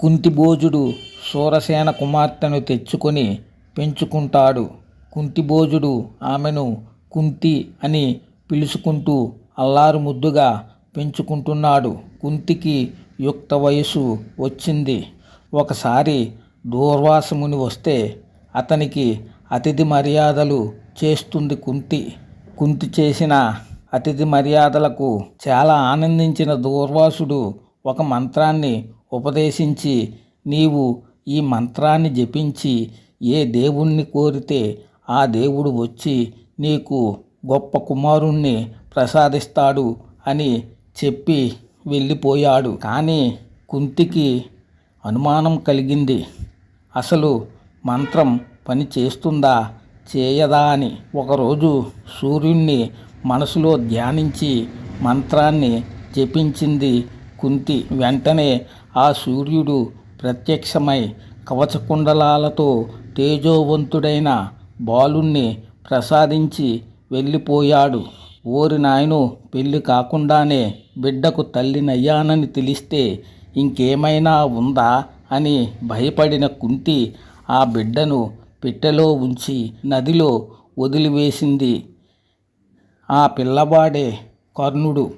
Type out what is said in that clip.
కుంతిభోజుడు శూరసేన కుమార్తెను తెచ్చుకొని పెంచుకుంటాడు. కుంతిభోజుడు ఆమెను కుంతి అని పిలుచుకుంటూ అల్లారు ముద్దుగా పెంచుకుంటున్నాడు. కుంతికి యుక్త వయసు వచ్చింది. ఒకసారి దూర్వాసముని వస్తే అతనికి అతిథి మర్యాదలు చేస్తుంది కుంతి. కుంతి చేసిన అతిథి మర్యాదలకు చాలా ఆనందించిన దూర్వాసుడు ఒక మంత్రాన్ని ఉపదేశించి నీవు ఈ మంత్రాన్ని జపించి ఏ దేవుణ్ణి కోరితే ఆ దేవుడు వచ్చి నీకు గొప్ప కుమారుణ్ణి ప్రసాదిస్తాడు అని చెప్పి వెళ్ళిపోయాడు. కానీ కుంతికి అనుమానం కలిగింది. అసలు మంత్రం పని చేస్తుందా? చేయదా అని. ఒకరోజు సూర్యుణ్ణి మనసులో ధ్యానించి మంత్రాన్ని జపించింది కుంతి. వెంటనే ఆ సూర్యుడు ప్రత్యక్షమై కవచకుండలాలతో తేజోవంతుడైన బాలుణ్ణి ప్రసాదించి వెళ్ళిపోయాడు. ఓరి నాయను పెళ్ళి కాకుండానే బిడ్డకు తల్లినయ్యానని తెలిస్తే ఇంకేమైనా ఉందా అని భయపడిన కుంతి ఆ బిడ్డను పెట్టెలో ఉంచి నదిలో వదిలివేసింది. ఆ పిల్లవాడే కర్ణుడు.